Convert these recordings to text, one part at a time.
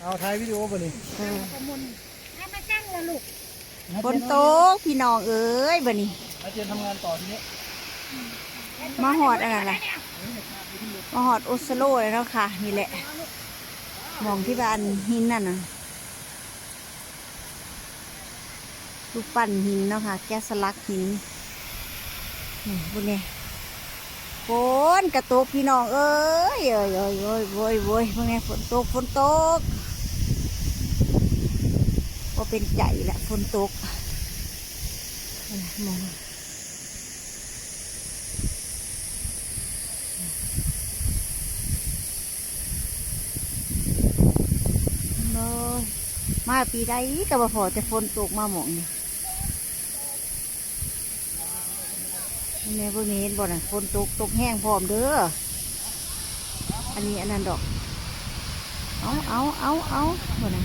เอาถ่ายวิดีโอป่ะนี่เออประมุนให้มาจ้างละลูกฝนตกพี่น้องเอ้ยบัดนี้อาเจนทำงานต่อทีนี้มาหอดอะไรล่ะมาหอดโอสโลเลยแล้วค่ะ นี่แหละหมองที่บ้านหินนั่นน่ะรูปปั้นหินเนาะค่ะ แกะสลักหินนี่บุญเนี่ยฝนกระตกพี่น้องเอ้ยเอ้ยเอ้ยเอ้ยโว้ยโว้ยบุญเนี่ยฝนตกฝนตก ก็เป็นใจแหละฝนตกมองโอ้ยมาปีใดก็บ่พอจะฝนตกมาหมองนี่แม่เบิ่งนี่เห็นบ่น่ะฝนตกตกแห้งพร้อมเด้อ อันนี้อันนั้นดอก เอาเอาเอาเอาบ่น่ะ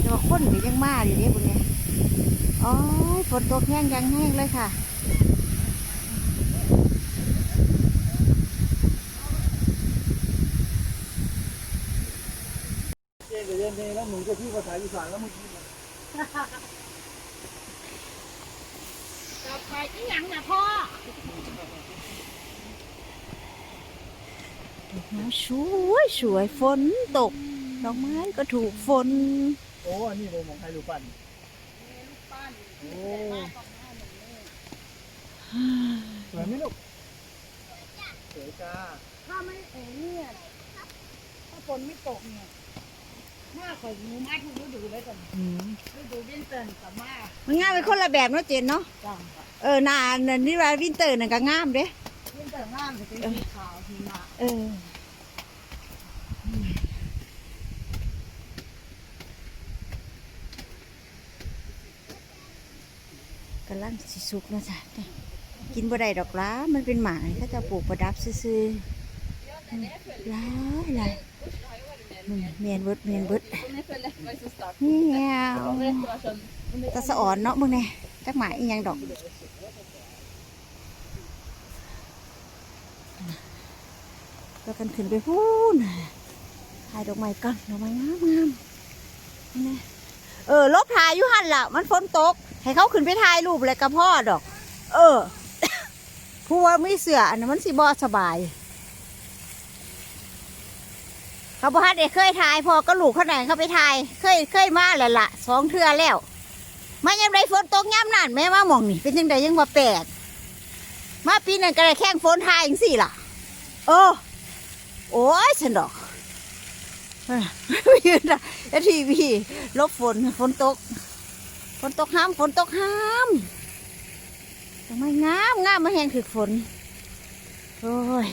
แต่ว่าคนก็ยังมาอยู่เด้บุญเนี่ย อ๋อฝนตกแห้งยังแห้งเลยค่ะ เจนกับเจนเองแล้วหนูจะพูดภาษาอีสานแล้วเมื่อกี้นะต่อไปที่หลังนะพ่อสวยสวยฝนตกดอกไม้ก็ถูกฝน โอ้อันนี้ผมของใครดูปั่นโอ้ สวยไหมลูกสวยจ้าถ้าไม่เอ๋เนี่ยถ้าฝนไม่ตกเนี่ยหน้าข่อยงูมาทุกฤดูเลยกันฤดูวินเทอร์กับมามันงามเป็นคนละแบบเนาะเจนเนาะจ้างเออหนาอันนี่ว่าวินเตอร์นั่นก็งามเด้วินเทอร์งามจะเป็นสีขาวหิมะเออ กำลังสิสุกนะจ้ะกินบ่ได้ดอกล้ามันเป็นหมาเขาจะปลูกประดับซื่อๆลายหลายอืมเมียนเบิดเมียนเบิดนี่แอวตะสะอ่อนเนาะมึงเนี่ยจักหมาอีหยังดอกแล้วกันขึ้นไปพูนถ่ายดอกไม้ก่อนดอกไม้งามงามนี่เออลบถ่ายอยู่หันล่ะ มันฝนตก ให้เขาขึ้นไปถ่ายรูปอะไรกับพ่อดอก เออ ผู้ว่ามีเสืออันนั้นมันสิบอสบาย เขาบอกให้เด็กเคยถ่ายพอก็ลูกเขาไหนเขาไปถ่าย เคยเคยมาแล้วล่ะสองเทื่อแล้วมายังไดฝนตกย่ำนั่นแม่มาหมองนี่เป็นยังไงยังว่าแปดมาปีนั้นก็ได้แข่งฝนถ่ายอย่างสี่ล่ะเออโอ้ยฉันดอกยืนอะทีวีลบฝนฝนตก ฝนตกห้ามฝนตกห้ามทำไมงามงามมาแห้งถึกฝนโอ้ย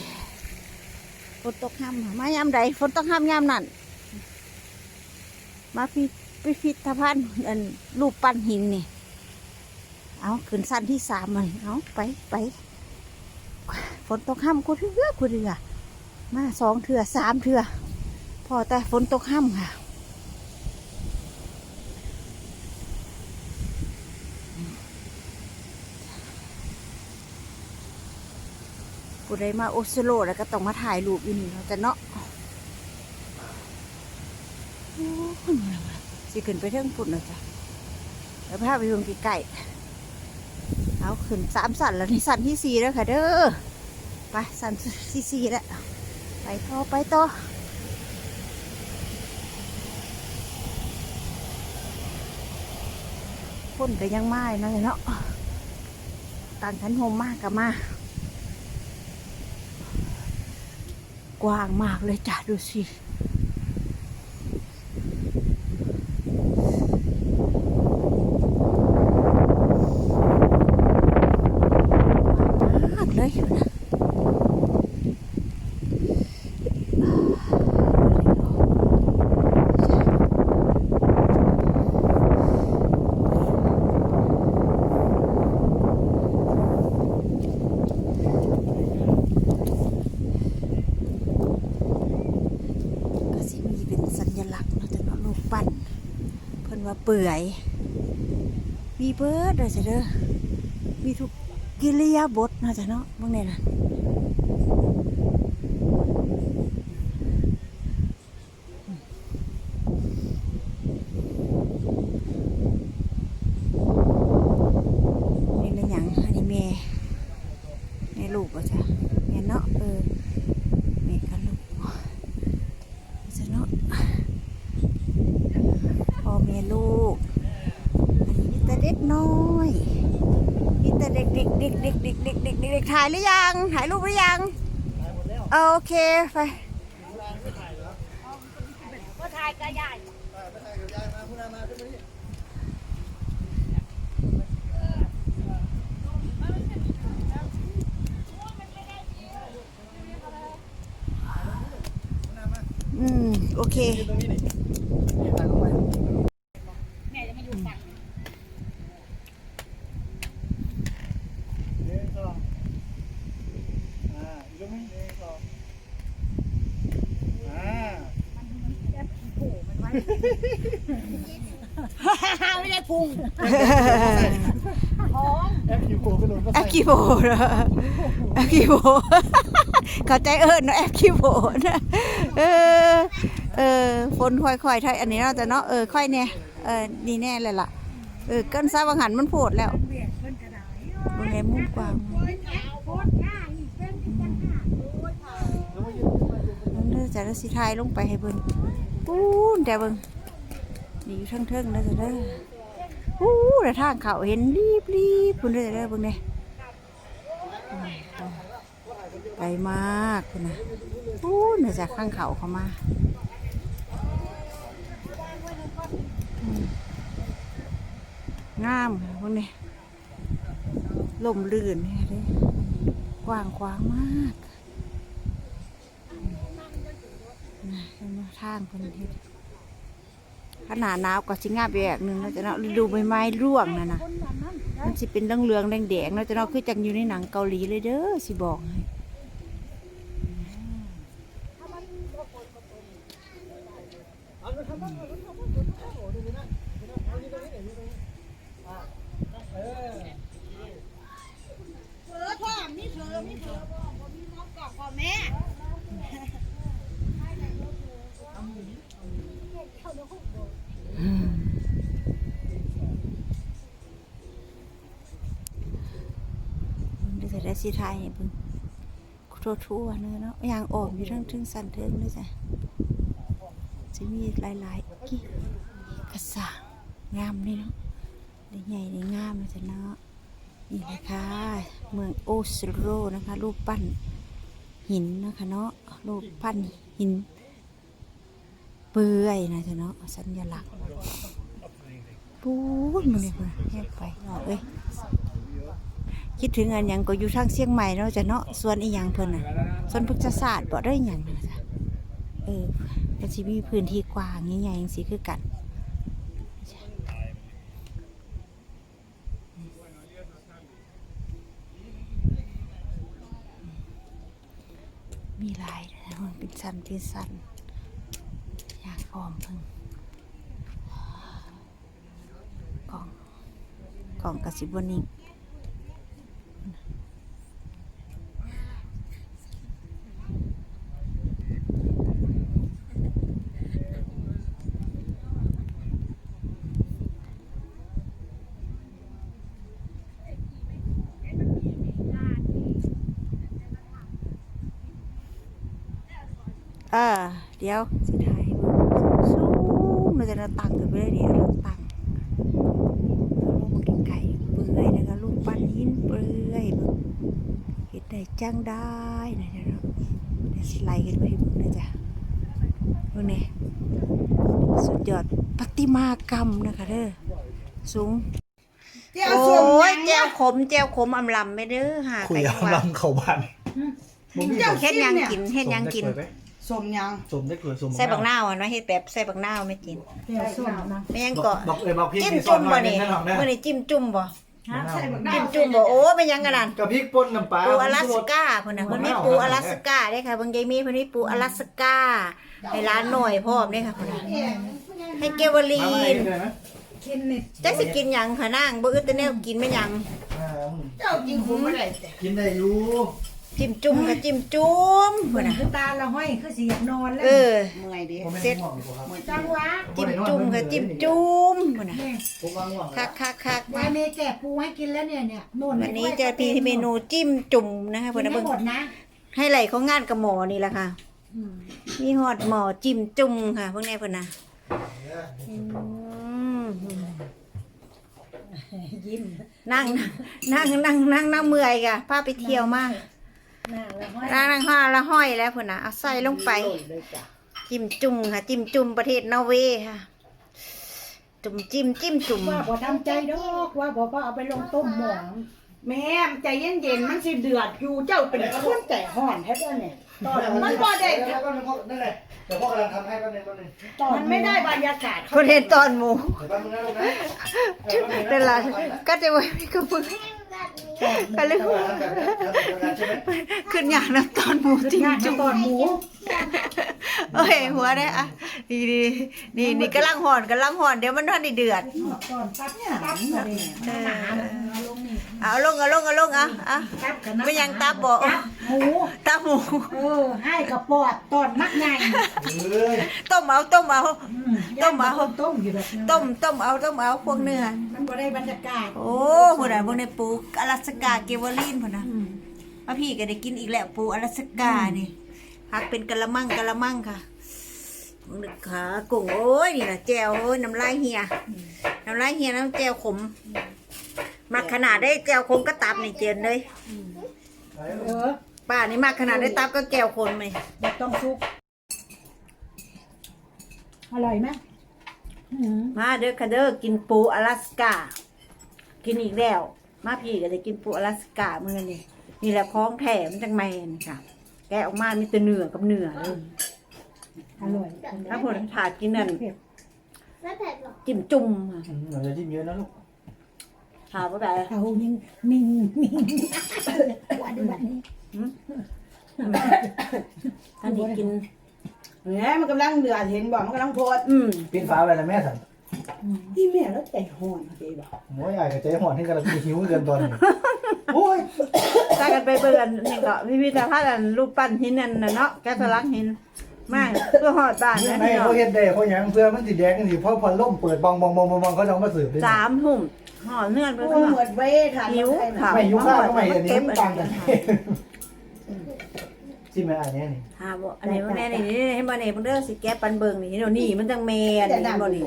ฝนตกห้ามมายามใดฝนตกห้ามยามนั่นมาพิพิพิธภัณฑ์อันรูปปั้นหินนี่เอาขึ้นสั้นที่สามมันเอาไปไปฝนตกห้ามกูเรือกูเรือมาสองเถื่อสามเถื่อพอแต่ฝนตกห้ำค่ะ ผู้ใดมาโอสโลแล้วก็ต้องมาถ่ายรูปอยู่นี่เราจะเนาะโอ้ยมามาแล้วสิขึ้นไปเทิงฝุ่นเลยจ้ะแล้วพาไปเพิ่งใกล้ๆเอาขึ้นสามสันแล้วนี่สันที่สี่แล้วค่ะเด้อไปสันที่สี่แล้วไปต่อไปต่อคนก็ยังไม่เนาะเนาะต่างขันโฮมมากกับมา กว้างมากเลยจ้ะดูสิมากเลยนะ โเปื่อย มีเบิร์ดเลยจ้ะเด้อมีทุกกิริยาบทนะจ๊ะเนาะบางเนี่ยนะนี่เป็นหยังอันนี้แม่แม่ลูกป่ะจ๊ะแม่เนาะเออแม่กับลูกจ้ะเนาะพ่อแม่ลูก อันนี้มีแต่เด็ก น้อยมีแต่เด็กเด็กเด็กเด็กเด็กเด็กเด็กเด็กเด็กถ่ายหรือยัง ถ่ายรูปหรือยังโอเคไปไม่ถ่ายเหรอก็ทาะถ่ายกับยายมาคุณอามาขึ้นมาอืม โอเค ยืนตรงนี้นี่นี่ถ่ายลงไป แม่จะมาอยู่ฝั่ง หนึ่งสองอ่าอีกรูปไหมหนึ่งสองอ่า ไม่ได้พุงท้องแอปคิวโคไปลงก็แอใส่คิโบนะแอคคิโบเข้าใจเอิญเนาะแอคคิโบนะเออเออฝนค่อยๆไทยอันนี้เราจะเนาะเออค่อยเนี่ยเออนี่แน่เลยล่ะเออเกินซาบังหันมันโผดแล้วเบียดเพิ่นกระดาษบางแง่มุมกว้างโคตรโคตรง่ายเป็นกันหาโคตรแล้วมายืนขึ้นมายืนเด้อจะได้สิทายลงไปให้เบิ่ง ปูนแต่เบิ่งนี่อยู่เทิงๆเด้อจ้ะเด้อปูนแต่ทางเขาเห็นรีบรีบพุ่นเด้อเด้อเบิ่งเนี่ยไกลมากพุ่นะปูนเด้อจากข้างเขาเขามาอืมงามค่ะพวกนี้ลมลื่นเนี่ยเด้กว้างขวางมาก นะเห็นบ่ ทางเพิ่นเฮ็ดขนาดหนาวก็สิงามแบบหนึงนะจะเนาะฤดูใบไม้ร่วงนั่นนะมันสิเป็นเหลืองแดงๆนะจะเนาะคือจังอยู่ในหนังเกาหลีเลยเด้อสิบอกให้ เออ เธอพ่อมีเธอมีเธอพ่อพ่อมีน้องกอกพ่อแม่ เพิ่นจะได้ สิทายให้เพิ่นทั่วๆเนาะเนาะยางออมอยู่ทั้งถึงสันเทิงด้อจ้ะสิมีหลายๆกิกระสางงามนี่เนาะได้ใหญ่ได้งามเลยจ้ะเนาะนี่เลยค่ะเมืองโอสโรนะคะ รูปปั้นหินนะคะเนาะรูปปั้นหิน เปื่อยนะจ๊ะเนาะสัญลักษณ์ปูนมันเลยคนแยกไปเนาะเอ้ย คิดถึงอันหยังก็อยู่ทางเชียงใหม่เนาะจ้ะเนาะส่วนอีหยังเพิ่นน่ะส่วนพฤกษศาสตร์บ่ได้หยังนะจ้ะเออก็สิมีพื้นที่กว้างใหญ่ๆจังซี่คือกันมีหลายนะมันเป็นสันที่สันอยากออมเพิ่งกล่องกล่องกระสิบวนิ่ง เออเดี๋ยวสิถ่ายให้เบิ่งสูงมันจะระตังขึ้นไปเลยเดี๋ยวระตังลงไก่เปื่อยนะคะลูกปั้นหินเปื่อยเบิ่งเห็ดได้จังได้นะจ๊ะเนาะเดี๋ยวสิไล่กันไปให้เบิ่งนะจ๊ะเบิ่งนี่สุดยอดประติมากรรมนะคะเด้อสูงเจ้าโอ้ส่งยแจวขมแจวขมอำลำไม่เด้อหาคุยไก่กับว่าลำเขาบ้านผมมีเฮ็ดหยังกินเฮ็ดหยังกิน สมยังสมได้เกลือสมใส่บักนาวอะเนาะเฮ็ดแบบใส่บักนาวไม่กินเจ้าส่งนะไม่ยังบอกเกาะบอกเอ้ยบอกพี่จิ้มมีซอจุ่สมหน่บ่อยนึนี่งนะน้องนะมื้อนี้จิ้มจุ่มบ่ฮะใส่บักดาจิ้วมจุ่มบ่โอ้เป็นหยังกันนั่นกับพริกป่นน้ำปลาปูอลาสก้าเพิ่นน่ะเพิ่นมีปูอลาสก้าเด้ค่ะเบิ่งยายมีเพิ่นมีปูอลาสก้าให้ร้านหน่อยพร้อมเด้ค่ะเพิ่นน่ะให้เกวลีมาไหนนเลยนะกินนี่จักสิกินหยังค่ะนางบ่อึดแต่แนวกินแม่นหยังอ่าเจ้ากินคุ้มไม่ได้แต่กินได้อยู่ จิ้มจุ่มกับจิ้มจุ่มเหมืพุ่อนนน่ะคือตาละห้อยคือสิอยากนอนแล้วเออ เมื่อยดิผมไม่เสร็ได้จง่วงอยู่ครับเหมือนจังหวะจิ้มจุ่มกับจิ้มจุ่มพุ่นน่ะนี่ผมว่าง่วงคักคักคักยายเมย์แกะปูให้กินแล้วเนี่ยเนี่ยโน่นวันนี้จะมีเมนูจิ้มจุ่มนะคะกิเพิ่นนน่ะให้เบิ่งหมดนะให้ไหลของงานกับหมอนี่แหละค่ะอืมมีฮอดหมอจิ้มจุ่มค่ะเพิ่นแน่เพิ่นน่ะอืมยิ้ม นั่งนั่งนั่งนั่งนั่งเมื่อยค่ะพาไปเที่ยวมาห น้าละห้อยนั่งนั่งห้าละห้อยแล้วพุ่นน่ะเอาใส่ลงไปเลยจ้ะจิ้มจุ่มค่ะ จิ้มจุ่มประเทศนอร์เวย์ค่ะ จุ่มจิ้มจิ้มจุ่มว่าบ่ทำใจดอกว่าบ่ก็เอาไปลงต้มหมองแม่มใจเย็นๆมันสิเดือดอยู่เจ้าเป็นคนใจห่อนแท้ๆเนี่ยตอนมันบ่ได้เดี๋ยวแป๊บนึงพ่อนั่นแหละเดี๋ยวพ่อกำลังทำให้แป๊บนึงแป๊บนึงมันไม่ได้บรรยากาศคนเห็นตอนหมูเดี๋ยวแป๊บนึงนะลูกนะเออแป๊บนึงนะแต่ละก็จะไว้ไม่กระปุก ก็เลยขึ้นอย่างน้ำตอนหมูจริงจุ่ตอนหมูโอ้ยหัวได้อะนี่นี่นี่นี่กำลังห่อนกำลังห่อนเดี๋ยวมันทอดเดือดก่อนตับตับมาเลยหนา เอาลงนี่เอาลงเอาลงเอาลงอะอะตับกันไม่ยังตับบอกตับหมูตาหมูเออให้กระปอดตอนมักใหญ่เอ้ยต้มเอาต้มเอาต้มเอาต้มอยู่แบบนั้นต้มต้มเอาต้มเอาพวกเนื้อมันบ่ได้บรรยากาศโอ้พุ่นน่ะพวกในปูอลาสกาเกวอลินพุ่นน่ะพ่อพี่ก็ได้กินอีกแล้วปูอลาสกานี่พักเป็นกะละมังกะละมังค่ะมึงนึกขากุ้งโอ้ยนี่นะแจวโอ้ยน้ำลายเหียน้ำลายเหียน้ำแจวขม มักขนาดได้แจวขมก็ตับนี่เจนเลยเออป้านี่มักขนาดได้ตับก็แจวขมเลยบ่ต้องซุก อร่อยไหมอืมมาเด้อค่ะเด้อกินปูอลาสกา กินอีกแล้ว มาพี่ก็ได้กินปูอลาสกาเมื่อนี่นี่แหละของแถมจังแมนค่ะ แกะออกมามีแต่เนื้อกับเนื้อเลยอร่อยถ้าผลถาดกินนั่นเผ็ดไม่เผ็ดหรอกจิ้มจุ่มค่ะอืมเราจะจิ้มเยอะนะลูก ถามว่าแบบเอายังมิงมิงว่าด้วยแบบนี้อันนี้กินแหมมันกำลังเดือดเห็นบอกมันกำลังโพดอืมปิดฝาไปแล้วแม่สั่นที่แม่แล้วใจห่อนเจ๊บอกโอ้ยใหญ่กับใจห่อนที่กำลังหิวเกินตอนนี้โอ้ยถ้ากันไปเบิ่งอันนี่ก็พิพิธภัณฑ์อันรูปปั้นหินนั่นน่ะเนาะแกะสลักหินมากเพื่อหอดบ้านนะไม่พี่น้อเขางเห็นได้เขาอย่างเพื่อมันสีแดงกันสิเพราะพอล่มเปิดบองบองบองบองบองเขาจะเอามาสืบด้วยสามทุ่ม หอดเนื่อนไปโอ้ข้างนเหอกมือนเว้ค่ะหิวใครค่ะนะไม่ยุ่งข้าวก็ไม่อันนี้เก็บมันอัต่างนกันนี้จิ้มอะไรอันนี้นี่หาบ่อันนี้มันแน่นี่นี่ให้บ่นี่เพิ่นเด้อสิแกะปันเบิ่งนี่เดี๋ยวนี่มันจังแม่นแต่นี่ดำบ่นี่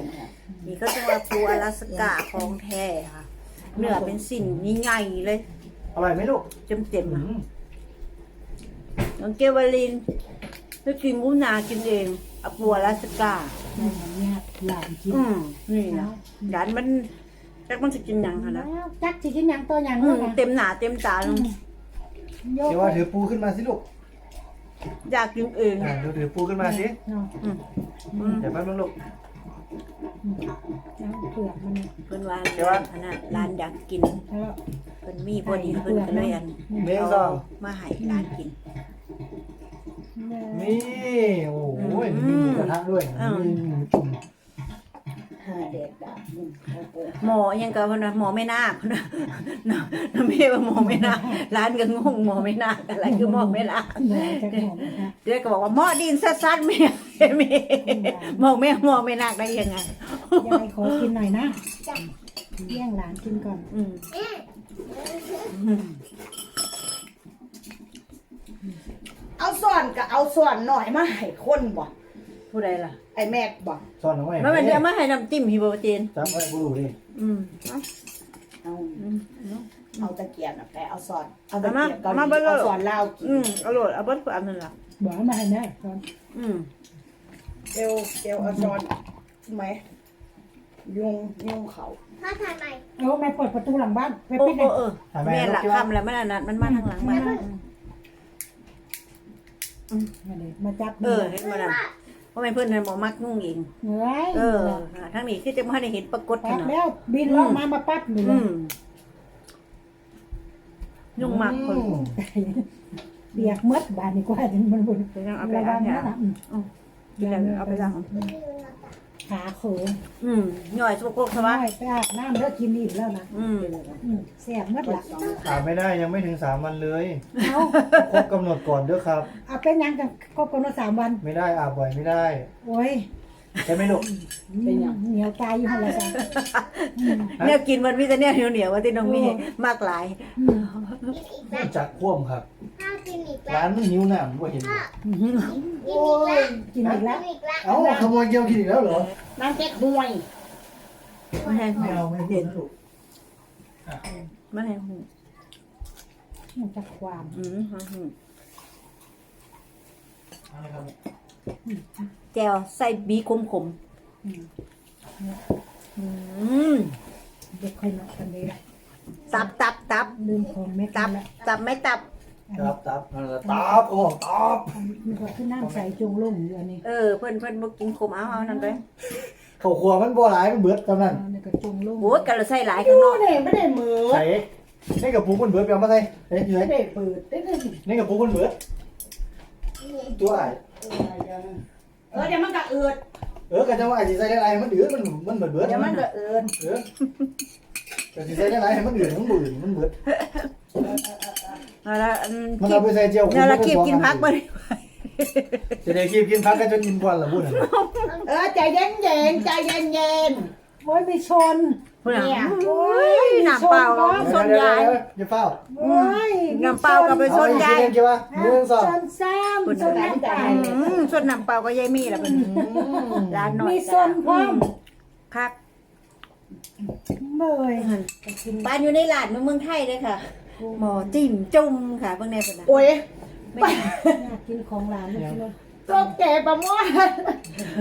นี่เขาจะว่าปูอลาสกาของแท้ค่ะ เนื้อเป็นสิ่นใหญ่ๆเลย อร่อยไหมลูกเต็มๆอือะมน้องเกวลินไปกินหมูนากินเองเอาปูอลาสกาเนี่ยหลานกินอืมนี่นะหลานมัน จักมันสิกินหยังหั่นนะแล้วจักสิกินหยังตัวหยังอืเนาะมนะเต็มหน้าเต็มตาลงโยกเดี๋ยวว่าถือปูขึ้นมาสิลูกอยากกินเองอ่าเดี๋ยวถือปูขึ้นมาสิเนาะอืมอืมเดี๋ยวแป๊บนึงลูก น้ำเปลือกมันเนี่ยเพิ่นว่าเดี๋ยวว่าขนาดร้านอยากกินแล้ว เพิ่นมีพอดีเพิ่นก็เลยอันเมงเอาซองมาให้ร้านกิน นี่ โอ้โหมีหมูกระทะด้วยอืม มีหมูจุ่ม หาเด็ดดาบมึงเอาไปหมอยังก็เพิ่นว่าหมอไม่นาคเพิ่นว่าน้ำน้ำเมว่าหมอไม่นาคร้านก็งงหมอไม่นาคอะไรคือหมอไม่นาคเดี๋ยวจะหอมนะคะเด็กก็บอกว่าหมอดินซัดๆแม่แม่หมอแม่หมอไม่นาคได้ยังไงยายขอกินหน่อยนะแย่งหลานกินก่อนอืมเอาส่วนกับเอาส่วนหน่อยมาให้คนบ่ผู้ใดล่ะ ไอ้แม่บ่ซ่อนเอาไว้มันเป็นเดี๋ยวมาให้น้ำจิ้มฮิโบเจนจำไว้บูดูดิอืมเอาอืมเอาตะเกียบน่ะไปเอาส่วนเอาตะเกียบเกาหมามาลีเบิ่งเอาส่วนลาวกินอืมอร่อยเอาเบิดอันนั้นล่ะบอกให้มาให้แม่ก่อนอืมเอวเอวเอาส่วนใช่ไหมยุงยุงเขาถ้าถ่ายใหม่เอาแม่เปิดประตูหลังบ้านไปโอ้ปิดโอ้เลยเออแม่หลักคำแล้วมันอันนั้นมันมาทางหลังบ้านมาเลยมาจับเออเห็นบ่นั่น เพราะแม่เพิ่นน่ะบ่มักนุ่งเองเฮ้ยเออทั้งนี้คือจะบ่ได้เห็นปรากฏขปั๊บนาดแล้วบินลงมามาปั๊บเลยอืมยุ่งมากคนเบียกมดบานนี่กว่าถึงมันบุญเดี๋ยวเอาไประล้าวังงเนี่ยนะอืมกินแล้วเอาไปล้าง ขาโขงอืมหน่อยสุกกสน้วะอยไปอาบน้ำแล้วกินอิ่มแล้วนะอืม อืมแซ่บหมดละอาบไม่ได้ยังไม่ถึงสามวันเลยเอาครบกำหนดก่อนเด้อครับ เอาเป็นยังกันครบกำหนดสามวัน ไม่ได้อาบบ่อยไม่ได้ โอ้ยใช่ไหมลูกเป็นยัง เหนียวตายอยู่หั่นละจ้ะเนี่ยกินมันมีแต่เนี่ยเหนียวๆว่าที่น้องมีมากหลายอืมจักพ่วมครับ ข้าว กินอีกแล้วร้านนิ้วหนามว่าเห็นอยู่กินอีกแล้วกินอีกแล้วกินอีกแล้วเอ้าขโมยเกี๊ยวกินอีกแล้วเหรอน้ำแก๊กห่วยมันแห้งไม่เอาไม่เห็นลูกมันแห้งหูมันจะความอืมแห้งหูอะไรครับแจวใส่บีขมขมๆอืมเด็กค่อยนักกันเลยตับตับตับลืมของแม่ตักับนละตับไม่ตับ ตับตับนั่นแหละตับโอ้ตับมันก็ขึ้นน้ำใสจงลงอยู่อันนี้เออเพิ่นเพิ่นบ่กินขมเอาเอานั่นไปข้าวครัวมันบ่หลายมันเบิดจำนั้นอันนี้ก็จงลงโอ้ยกันละใส่หลายข้างนดูอกเนี่ยไม่ได้มือใส่ในกระปุกมันเบิดไปเอามาใส่เฮ้ยอยู่ไหนไม่ได้เปิดได้เลยในกระปุกมันเบิดตัวไอ้เออเดี๋ยวมันก็เอืดเออก็จะว่าไอ้สิใส่ได้ไรมันเดือดมันมันเบิดเบิดเดี๋ยวมันก็เอืดเออก็สิใส่ได้ไรให้มันเดือดมันเบิดมันเบิดเอาละอันมันเอาไปใส่เจียวเนี่ยละคีบกินพักบ่ได้จะได้คีบกินพักกันจนอิ่มก่อนละพูดน่ะเออใจเย็นเย็นๆใจเย็นเย็นโอ้ยไม่ชนพุ่นน่ะเนี่ยโอ้ยน้ำเปล่าส้นยายเดี๋ยวเฝ้าโอ้ยน้ำเปล่ากับไปเอาส้นอีกยายทีเดียวกี่วะหนึ่งสองชนซ้ำชนน้ำตาลอืมส้นน้ำเปล่าก็ยายมีล่ะเพิ่นร้านหน่อยมีส้นพร้อมคักเบยบ้านอยู่ในร้านเมืองไทยเลยค่ะ หมอจิ้มจุ่มค่ะเบิ่งแน่เพิ่นน่ะโอ้ยไม่อยากกินของหลานเลยสิลูกตัวแก่ประมวล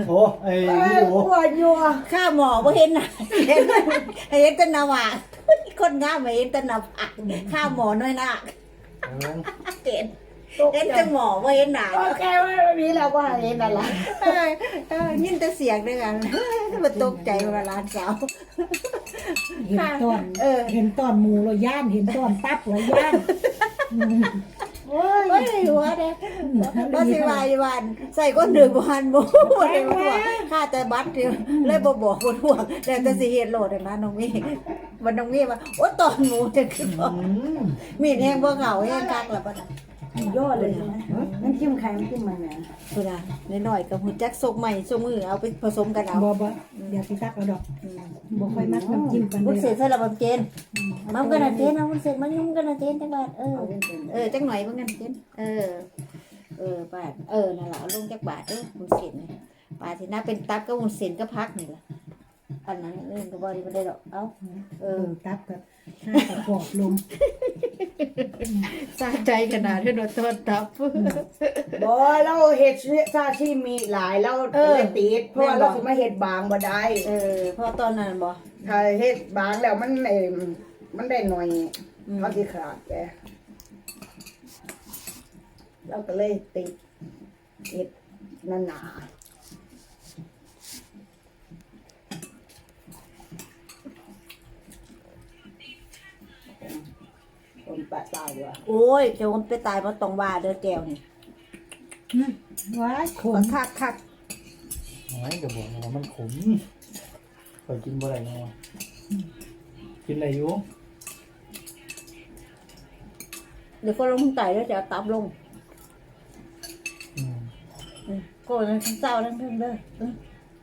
โอ้ไอ้เอวิอดีโอปวดอยู่ข้าหมอบ่เห็นน่ะเห็นเห็นแต่หน้าผากคนงามไม่เห็นแต่หน้าผากข้าหมอน้อยหน้าเห็น เห็นแต่หมอบ่เห็นหน้าโอเคไม่มีแล้วว่าเห็นอะไรเออเออยินแต่เสียงด้วยกันมันตกใจเวลาหลานสาวเห็นตอนเออเห็นตอนหมูเราย่านเห็นตอนตับเราย่านอืมโอ้ยโอ้ยหัวเด้บ่สิว่าอีวันใส่ก้นดื่มบ่หันบ่บ่ได้บ่ว่าค่าแต่บัตรเดียวเลยบ่บอกบ่ทั่วแต่แต่สิเฮ็ดโลดนะน้องมีมันน้องมีว่าโอ้ตอนหมูจะขึ้นบ่มีดแห้งบ่เก่าแห้งคักแล้วบ่น่ะ ยอดเลยนะมันจิ้มไข่มันจิ้มมันเนี่ยพุ่นน่ะน้อยๆก็ฮู้จักซกใหม่ซกมือเอาไปผสมกันเอาบ่บ่เดี๋ยวสิตักเอาดอกบ่ค่อยมักน้ำจิ้มกันบุญเลเสร็จยใส่ละบ่เจนมันก็น่ะเจนเอาบุญเสร็จมันยุ่งกันน่ะเจนจังบาดเออ เออจังหน่อยเบิ่งกันเจนเออ เออบาทเออนั่นล่ะเอาลงจักบาทเด้อบุญเสร็จนี่บาทที่น่าเป็นตับก็บุญเสร็จก็พักนี่ล่ะอันนั้นเรื่องก็บ่ได้บ่ได้ดอกเอ้าเอเอออตับกับข้าวกับกรอบลม สะใจขนาดที่โดนตอนตับบ่เราเห็ดซาชิมีหลายเราเออเลยติดเพราะว่าเราสิมาเห็ดบางบ่ได้เออพอตอนนั้นบ่ถ้าเฮ็ดบางแล้วมันเอ่มมันได้หน่อยอืมเขาที่ขาดแกเราก็เลยติดเห็ดหนาๆ คนปะตายว่ะโอ้ยเจ้ามันไปตายบ่ต้องว่าเด้อแก้วนี่ว้ายขบัมกคักคักโอ้ยกระบอกว่ามันขมเคยกินบ่ได้เนาะกินอะไรอยู่เดี๋ยวก็ลงไตแล้วจะเอาตับลงอืมอืมก็นั้นทั้งเศร้าทั้งเทิงเด้ออืม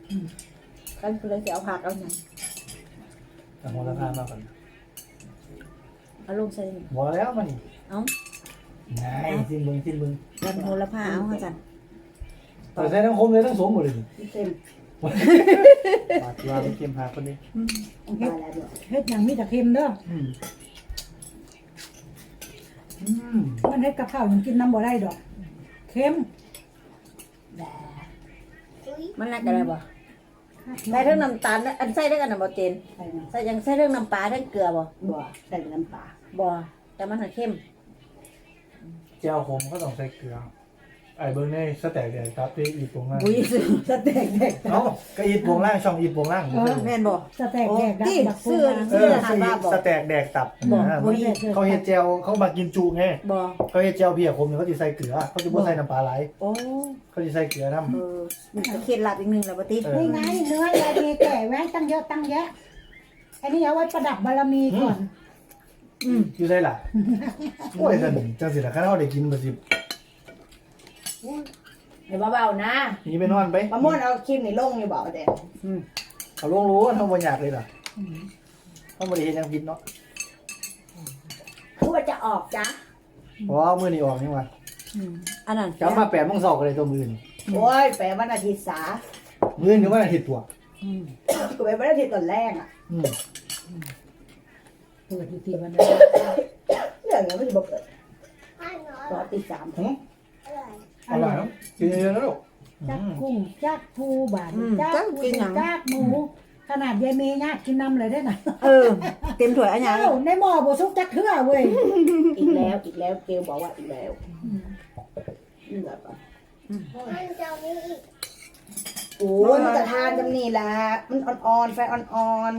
อืมกันเลยจะเอาผักเอาหยังแต่หัวละพานมาก่อน เอาลงใส่นี่หมดแล้วมันนี่เอานายสิ้นเบึงสิ้นเบึงแล้วโหระพาเอาค่ะจันแต่ใส่ทั้งคมเลยทั้งสมหมดเลยนี่เต็มปาดว่าไปเค็มหาคนนี้ตายแล้วด้วยเฮ็ดหยังมีแต่เค็มเด้ออืมอืมมันเฮ็ดกับข้าวยังกินน้ำบ่ได้ดอก เค็มมันน่าจะได้บ่ ใส่เรื่องน้ำตาลนะอันใส่เรื่องอันน้ำบ่เจนใส่น้ใส่ยังใส่เรื่องน้ำปลาเรื่องเกลือบ่ำบัวใส่น้ำปลาบ่แต่มันหันเข้ม เจียวขมก็ต้องใส่เกลืออ ไอ้เบิ้งในสแต็กแดกตับที่อีปวงล่างอุ้ยซื้อสเต็กเด็กเอ้าก็อีปวงล่างช่องอีปวงล่างเออแม่นบอกสแต็กแดกดัที่กบักโพซื้อดาเออคือสแต็กแดกตับบอกนะอุ้ยเขาเฮ็ดแจวเขามากินจูไงบอกเขาเฮ็ดแจวเพียผมเนี่ยเขาสิใส่เกลือเขาจะบ่ใส่น้ำปลาไหลโอ้เขาสิใส่เกลือน้ำ เออมันก็เคล็ดลับอีกหนึ่งแล้วปฏิเออ นี่ไงเนื้อยายเมแก่ไว้ตั้งเยอะตั้งแยะ อันนี้เอาไว้ประดับบารมีก่อน อืมอยู่ใส่ล่ะโอ้ยจังจังสิล่ะคันเฮาได้กินบ่สิ เดี๋ยวเบาๆนะหนีไปนอนไปมะม่วนเอาคลิปนี่ลงอยู่บ่แต่อืมเขาลงรู้ว่าเฮาบ่อยากเลยล่ะเฮาบ่ได้เฮ็ดหยังผิดเนาะคือว่าจะออกจ้ะเพราะว่ามื้อนี้ออกนี่ว่าอืมอันนั้นกลับมา8:00นก็เลยตัวมื้อนี้โอ้ยแปลวันอาทิตย์สามื้อนี้วันอาทิตย์ตัวอืมกูไปวันอาทิตย์ตอนแรกอะอืมเปิดอยู่ที่วันนั้นเรื่องนี้ไม่จะบอกเกิดอ้าวเนาะตอนตีสามหืม อร่อยอร่อยเนาะกินเยอะๆนะลูกจักอืมกุ้งจักทูบาทอืมจักจักกินหยัง จักหมูขนาดยายเมย์ยากกินน้ำเลยได้น่ะเออ เต็มถ้วยอันยังเอ้าในหม้อบ่ซุกจักเทื่อเว้ยอีกแล้วอีกแล้วเกลบอกว่าอีกแล้วนี่แบบว่ามันจะมีอีกโอ้ยมันจะทานจำนี่แหละมันอ่อนๆไฟอ่อน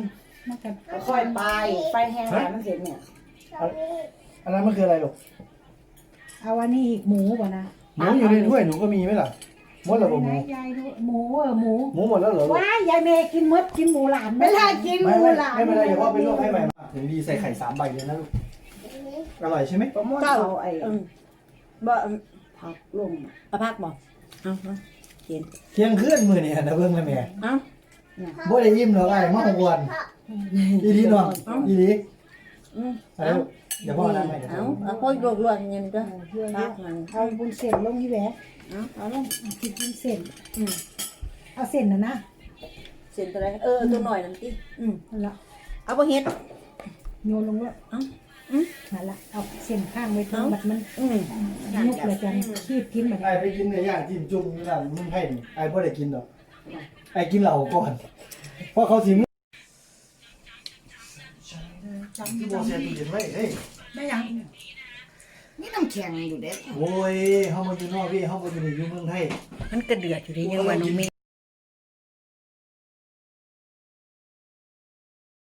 มันก็ๆค่อยๆไปไฟแห้งแล้วมันเสร็จเนี่ยจะมีอีกอันนั้นมันคืออะไรลูกเอาอันนี้อีกหมูบ่นะ หมูอยู่ในถ้วยหนูก็มีไหมล่ะหมดแล้วบ่หไหนมูๆยายดูหมูเออหมูหมูหมดแล้วเหรอลูกว้ายยายเมย์กินมดกินหมูหลานไม่ได้กินหไม่มูไม่หลานไม่เป็นไรเดี๋ยวพ่อไปลวกให้ใหม่มาถึงดีใส่ไข่สามใบเลยนะลูกอันนี้อร่อยใช่ไหมมะม่วงเจ้าเอาไอ้อืมบ่ผักลงเอาพักบ่เอาเอากินเที่ยงคืนมื้อนี้นะเบิ่งแล้วแม่เอาบ่ได้ยิ้มหรอกไอ้มาหกวันอีหลีน้องอีหลีอืมเอาลูก เดี๋ยวพ่อเอาน้ำให้เดี๋ยวเอาเอาพ่อลวกลวกๆเงินก็พักมันเอาบุญเส้นลงยี่แหวะเอาเอาลงกินบุญเส้นอืมเอาเส้นน่ะนะเส้นตัวไหนเออตัวหน่อยนั่นติอืมนั่นละเอาบ่เฮ็ดโยนลงเลยเอ้าอืมนั่นละเอาเส้นข้างไว้ตรงเอ้าบัดมันอืมยุบเลยจันคีบกินแบบไอ้ไปกินเนื้อย่างจิ้มจุ่มนี่ล่ะมึงให้นี่ไอ้บ่ได้กินดอกไอ้กินเหล้าก่อนเพราะเขาสิมึงที่บ่เสียตู้เย็นไว้เฮ้ย ไม่ยังนี่น้ำแข็งอยู่เด็ดโอ้ยเฮามาอยู่นอกพี่เฮาบ่อยู่ในอยู่เมืองไทย มันกระเดือดอยู่ดียังว่าน้องเมย์